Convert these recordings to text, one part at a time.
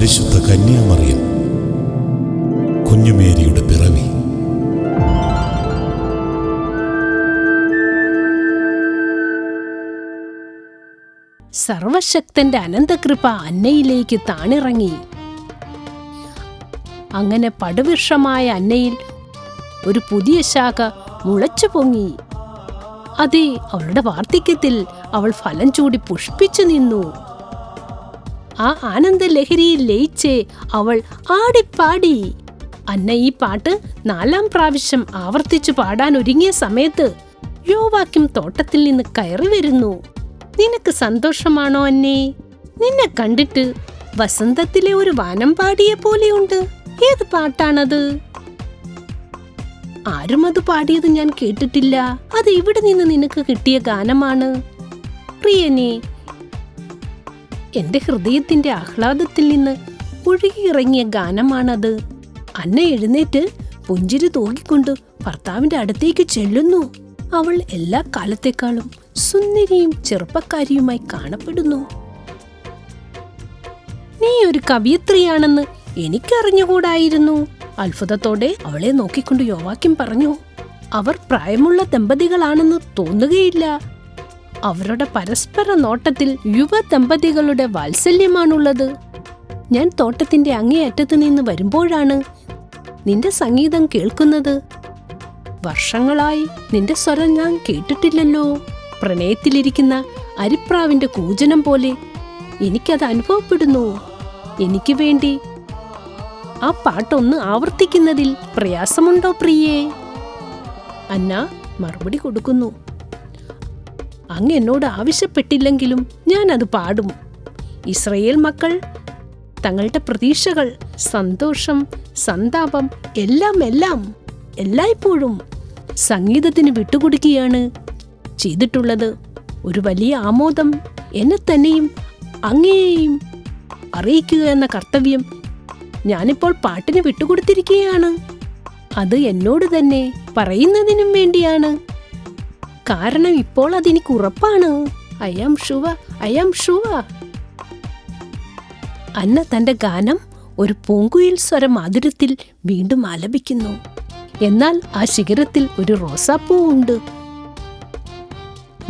പരിശുദ്ധ കന്യാമറിയം. കുഞ്ഞുമേരിയുടെ പിറവി. സർവശക്തന്റെ അനന്തകൃപ അന്നയിലേക്ക് താണിറങ്ങി. അങ്ങനെ പടുവൃക്ഷമായ അന്നയിൽ ഒരു പുതിയ ശാഖ മുളച്ചു പൊങ്ങി. അതെ അവളുടെ വാർദ്ധക്യത്തിൽ അവൾ ഫലം ചൂടി പുഷ്പിച്ചു നിന്നു. ആ ആനന്ദ ലഹരിയിൽ ലയിച്ച് അവൾ ആടിപ്പാടി. അന്ന ഈ പാട്ട് നാലാം പ്രാവശ്യം ആവർത്തിച്ചു പാടാൻ ഒരുങ്ങിയ സമയത്ത് യോവാക്യം തോട്ടത്തിൽ നിന്ന് കയറി വരുന്നു. നിനക്ക് സന്തോഷമാണോ അന്നേ? നിന്നെ കണ്ടിട്ട് വസന്തത്തിലെ ഒരു വാനം പാടിയ പോലെയുണ്ട്. ഏത് പാട്ടാണത്? ആരും അത് പാടിയത് ഞാൻ കേട്ടിട്ടില്ല. അത് ഇവിടെ നിന്ന് നിനക്ക് കിട്ടിയ ഗാനമാണ്? പ്രിയനെ എന്റെ ഹൃദയത്തിന്റെ ആഹ്ലാദത്തിൽ നിന്ന് ഒഴുകിയിറങ്ങിയ ഗാനമാണത്. അന്ന എഴുന്നേറ്റ് പുഞ്ചിരി തൂക്കിക്കൊണ്ട് ഭർത്താവിന്റെ അടുത്തേക്ക് ചെല്ലുന്നു. അവൾ എല്ലാ കാലത്തേക്കാളും സുന്ദരിയും ചെറുപ്പക്കാരിയുമായി കാണപ്പെടുന്നു. നീ ഒരു കവിയത്രിയാണെന്ന് എനിക്കറിഞ്ഞുകൂടായിരുന്നു അത്ഭുതത്തോടെ അവളെ നോക്കിക്കൊണ്ട് യോവാക്യം പറഞ്ഞു. അവർ പ്രായമുള്ള ദമ്പതികളാണെന്ന് തോന്നുകയില്ല. അവരുടെ പരസ്പര നോട്ടത്തിൽ യുവ ദമ്പതികളുടെ വാത്സല്യമാണുള്ളത്. ഞാൻ തോട്ടത്തിന്റെ അങ്ങേയറ്റത്ത് നിന്ന് വരുമ്പോഴാണ് നിന്റെ സംഗീതം കേൾക്കുന്നത്. വർഷങ്ങളായി നിന്റെ സ്വരം ഞാൻ കേട്ടിട്ടില്ലല്ലോ. പ്രണയത്തിലിരിക്കുന്ന അരിപ്രാവിന്റെ കൂജനം പോലെ എനിക്കത് അനുഭവപ്പെടുന്നു. എനിക്ക് വേണ്ടി ആ പാട്ടൊന്ന് ആവർത്തിക്കുന്നതിൽ പ്രയാസമുണ്ടോ പ്രിയേ? അന്ന മറുപടി കൊടുക്കുന്നു. അങ്ങ് എന്നോട് ആവശ്യപ്പെട്ടില്ലെങ്കിലും ഞാൻ അത് പാടും. ഇസ്രയേൽ മക്കൾ തങ്ങളുടെ പ്രതീക്ഷകൾ സന്തോഷം സന്താപം എല്ലാം എല്ലാം എല്ലായ്പ്പോഴും സംഗീതത്തിന് വിട്ടുകൊടുക്കുകയാണ് ചെയ്തിട്ടുള്ളത്. ഒരു വലിയ ആമോദം എന്നെ തന്നെയും അങ്ങേയും അറിയിക്കുക എന്ന കർത്തവ്യം ഞാനിപ്പോൾ പാട്ടിന് വിട്ടുകൊടുത്തിരിക്കുകയാണ്. അത് എന്നോട് തന്നെ പറയുന്നതിനും വേണ്ടിയാണ്. കാരണം ഇപ്പോൾ അതെനിക്ക് ഉറപ്പാണ്. ഐ ആം ഷുവ ഐ ആം ഷുവ അന്ന തന്റെ ഗാനം ഒരു പൂങ്കുയിൽ സ്വര മാധുരത്തിൽ വീണ്ടും ആലപിക്കുന്നു. എന്നാൽ ആ ശിഖരത്തിൽ ഒരു റോസാപ്പൂ ഉണ്ട്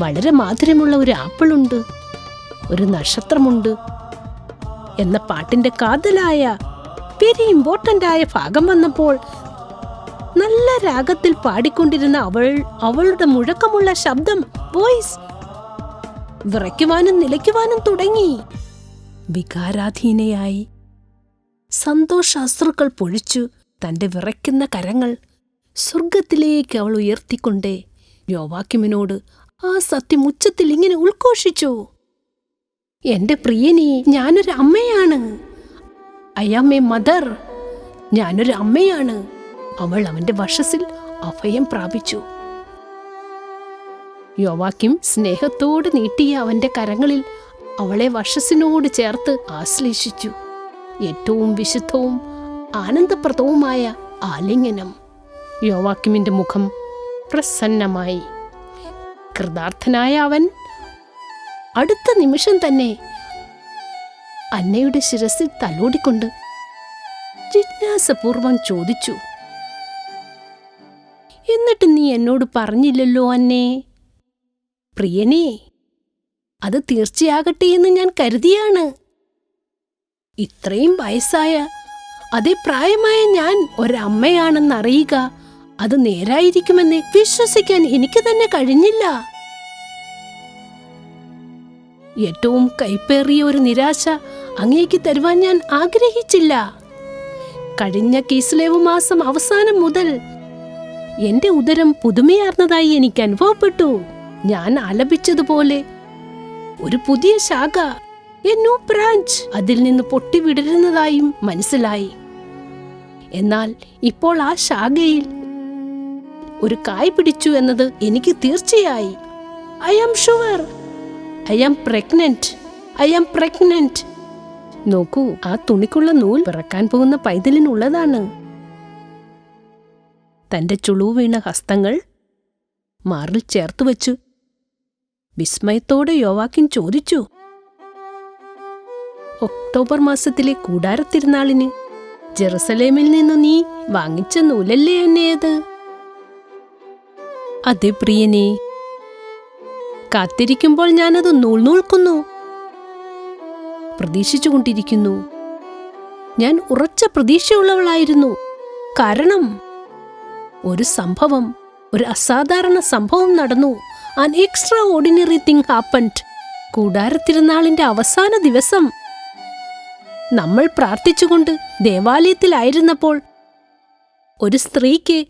വളരെ മാധുരമുള്ള ഒരു ആപ്പിളുണ്ട്. ഒരു നക്ഷത്രമുണ്ട് എന്ന പാട്ടിന്റെ കാതലായ വെരി ഇമ്പോർട്ടന്റ് ആയ ഭാഗം വന്നപ്പോൾ നല്ല രാഗത്തിൽ പാടിക്കൊണ്ടിരുന്ന അവൾ അവളുടെ മുഴക്കമുള്ള ശബ്ദം വോയിസ് വിറയ്ക്കുവാനും നിലയ്ക്കുവാനും തുടങ്ങി. വികാരാധീനയായി. സന്തോഷാശ്രുക്കൾ പൊഴിച്ചു തന്റെ വിറയ്ക്കുന്ന കരങ്ങൾ സ്വർഗത്തിലേക്ക് അവൾ ഉയർത്തിക്കൊണ്ടേ യോവാക്യമിനോട് ആ സത്യം ഉച്ചത്തിൽ ഇങ്ങനെ ഉൾഘോഷിച്ചു. എന്റെ പ്രിയനി ഞാനൊരു അമ്മയാണ്. ഐ ആം എ മദർ ഞാനൊരു അമ്മയാണ്. അവൾ അവന്റെ വശസിൽ അഭയം പ്രാപിച്ചു. യോവാക്കിം സ്നേഹത്തോട് നീട്ടിയ അവന്റെ കരങ്ങളിൽ അവളെ വശസിനോട് ചേർത്ത് ആശ്ലേഷിച്ചു. ഏറ്റവും വിശുദ്ധവും ആനന്ദപ്രദവുമായ ആലിംഗനം. യോവാക്കിമിന്റെ മുഖം പ്രസന്നമായി. കൃതാർത്ഥനായ അവൻ അടുത്ത നിമിഷം തന്നെ അന്നയുടെ ശിരസിൽ തലോടിക്കൊണ്ട് ജിജ്ഞാസപൂർവം ചോദിച്ചു. എന്നിട്ട് നീ എന്നോട് പറഞ്ഞില്ലല്ലോ അന്നേ. പ്രിയനേ അത് തീർച്ചയാകട്ടെ എന്ന് ഞാൻ കരുതിയാണ്. ഇത്രയും വയസ്സായ അതേ പ്രായമായ ഞാൻ ഒരമ്മയാണെന്നറിയുക അത് നേരായിരിക്കുമെന്ന് വിശ്വസിക്കാൻ എനിക്ക് തന്നെ കഴിഞ്ഞില്ല. ഏറ്റവും കൈപ്പേറിയ ഒരു നിരാശ അങ്ങേക്ക് തരുവാൻ ഞാൻ ആഗ്രഹിച്ചില്ല. കഴിഞ്ഞ കീസ്ലേവ് മാസം അവസാനം മുതൽ എന്റെ ഉദരം പുതുമയാർന്നതായി എനിക്ക് അനുഭവപ്പെട്ടു. ഞാൻ ആലപിച്ചതുപോലെ ഒരു പുതിയ ശാഖ എ ന്യൂ ബ്രാഞ്ച് അതിൽ നിന്ന് പൊട്ടിവിടരുന്നതായും മനസ്സിലായി. എന്നാൽ ഇപ്പോൾ ആ ശാഖയിൽ ഒരു കായ് പിടിച്ചു എന്നത് എനിക്ക് തീർച്ചയായി. I am sure. I am pregnant. I am pregnant. നോക്കൂ ആ തുണിക്കുള്ള നൂൽ പിറക്കാൻ പോകുന്ന പൈതലിനുള്ളതാണ്. തന്റെ ചുളുവീണ വീണ ഹസ്തങ്ങൾ മാറിൽ ചേർത്തു വച്ചു. വിസ്മയത്തോടെ യോവാക്കിൻ ചോദിച്ചു ഒക്ടോബർ മാസത്തിലെ കൂടാരത്തിരുന്നാളിന് ജെറുസലേമിൽ നിന്നു നീ വാങ്ങിച്ച നൂലല്ലേ എന്നേത് അതെ പ്രിയനെ കാത്തിരിക്കുമ്പോൾ ഞാനത് നൂൽ നൂൽക്കുന്നു. പ്രതീക്ഷിച്ചുകൊണ്ടിരിക്കുന്നു. ഞാൻ ഉറച്ച പ്രതീക്ഷയുള്ളവളായിരുന്നു. കാരണം ഒരു സംഭവം ഒരു അസാധാരണ സംഭവം നടന്നു. An extraordinary thing happened കൂടാരത്തിരുന്നാളിന്റെ അവസാന ദിവസം. നമ്മൾ പ്രാർത്ഥിച്ചുകൊണ്ട് ദേവാലയത്തിലായിരുന്നപ്പോൾ ഒരു സ്ത്രീക്ക്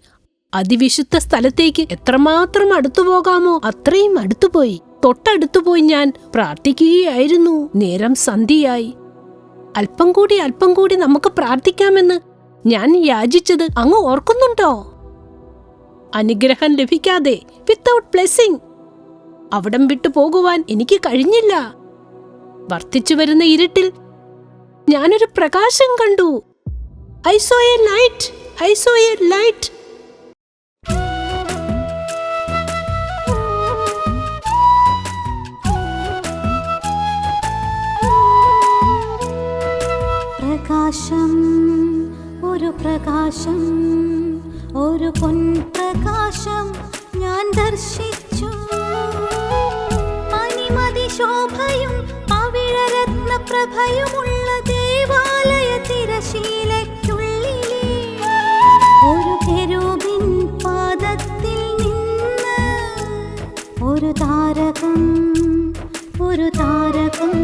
അതിവിശുദ്ധ സ്ഥലത്തേക്ക് എത്രമാത്രം അടുത്തു പോകാമോ അത്രയും അടുത്തുപോയി തൊട്ടടുത്തുപോയി ഞാൻ പ്രാർത്ഥിക്കുകയായിരുന്നു. നേരം സന്ധിയായി അല്പം കൂടി അല്പം കൂടി നമുക്ക് പ്രാർത്ഥിക്കാമെന്ന് ഞാൻ യാചിച്ചത് അങ്ങ് ഓർക്കുന്നുണ്ടോ? അനുഗ്രഹം ലഭിക്കാതെ വിത്തൗട്ട് ബ്ലെസ്സിങ് അവിടം വിട്ടു പോകുവാൻ എനിക്ക് കഴിഞ്ഞില്ല. വർത്തിച്ചു വരുന്ന ഇരുട്ടിൽ ഞാനൊരു പ്രകാശം കണ്ടു. I saw a light I saw a light പ്രകാശം ഒരു പ്രകാശം ഒരു പൊൻപ്രകാശം ഞാൻ ദർശിച്ചു. അനിമതി ശോഭയും പവിഴരത്ന പ്രഭയുമുള്ള ദേവാലയ തിരശീലയ്ക്കുള്ളിലെ ഒരു കെരൂബിൻ പാദത്തിൽ നിന്ന് ഒരു താരകം ഒരു താരകം